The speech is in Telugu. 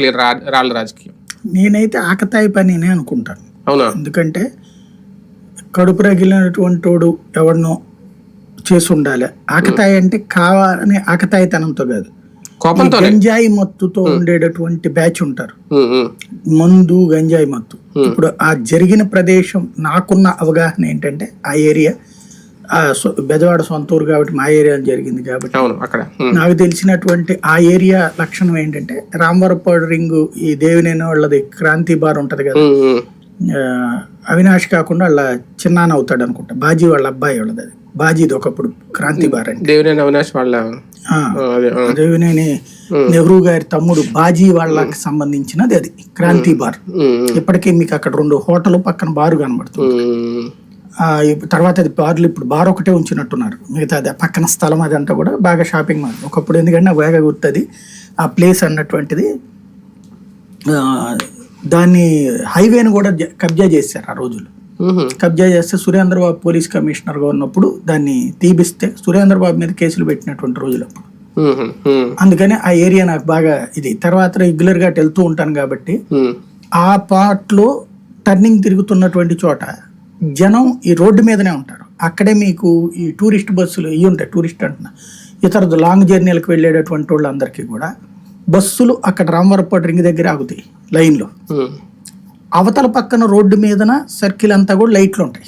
రాళ్ళ రాజకీయం. నేనైతే ఆకతాయి పనినే అనుకుంటాను. అవునా? ఎందుకంటే కడుపు రగిలినటువంటి వాడు ఎవరినో చేసి ఉండాలి ఆకతాయి అంటే కావాలని ఆకతాయితనంతో కాదు. ఈ కోపంతోనే గంజాయి మత్తుతో ఉండేటటువంటి బ్యాచ్ ఉంటారు. మందు గంజాయి మత్తు. ఇప్పుడు ఆ జరిగిన ప్రదేశం నాకున్న అవగాహన ఏంటంటే ఆ ఏరియా బెజవాడ సొంత ఊరు కాబట్టి మా ఏరియా జరిగింది కాబట్టి అవును అక్కడ. నాకు తెలిసినటువంటి ఆ ఏరియా లక్షణం ఏంటంటే రామవరపాడు రింగు ఈ దేవినేని వాళ్ళది క్రాంతి బార్ ఉంటది కదా. అవినాష్ కాకుండా వాళ్ళ చిన్నాన్న అవుతాడు అనుకుంటా. బాజీ వాళ్ళ అబ్బాయి వాళ్ళది. అది బాజీది ఒకప్పుడు క్రాంతి బార్ అంటే. దేవినేని అవినాష్ వాళ్ళ దేవినేని నెహ్రూ గారి తమ్ముడు బాజీ వాళ్ళకి సంబంధించినది అది. క్రాంతి బార్. ఇప్పటికీ మీకు అక్కడ రెండు హోటల్ పక్కన బారు కనబడుతుంది. తర్వాత అది బార్లు ఇప్పుడు బార్ ఒకటే ఉంచినట్టున్నారు. మిగతా అది పక్కన స్థలం అదంతా కూడా బాగా షాపింగ్ మాల్. ఒకప్పుడు ఎందుకంటే బాగా గుర్తుంది. ఆ ప్లేస్ అన్నటువంటిది. దాన్ని హైవేని కూడా కబ్జా చేశారు ఆ రోజులు. కబ్జా చేస్తే సురేంద్రబాబు పోలీస్ కమిషనర్గా ఉన్నప్పుడు దాన్ని తీపిస్తే సురేంద్రబాబు మీద కేసులు పెట్టినటువంటి రోజులు అప్పుడు. అందుకని ఆ ఏరియా నాకు బాగా ఇది. తర్వాత రెగ్యులర్గా వెళ్తూ ఉంటాను కాబట్టి ఆ పార్ట్లో టర్నింగ్ తిరుగుతున్నటువంటి చోట జనం ఈ రోడ్డు మీదనే ఉంటారు. అక్కడే మీకు ఈ టూరిస్ట్ బస్సులు ఇవి ఉంటాయి టూరిస్ట్ అంటున్నా. ఇతర లాంగ్ జర్నీలకు వెళ్ళేటటువంటి వాళ్ళందరికీ కూడా బస్సులు అక్కడ రామవరపాటు రింగ్ దగ్గర ఆగుతాయి లైన్లో. అవతల పక్కన రోడ్డు మీదన సర్కిల్ అంతా కూడా లైట్లు ఉంటాయి.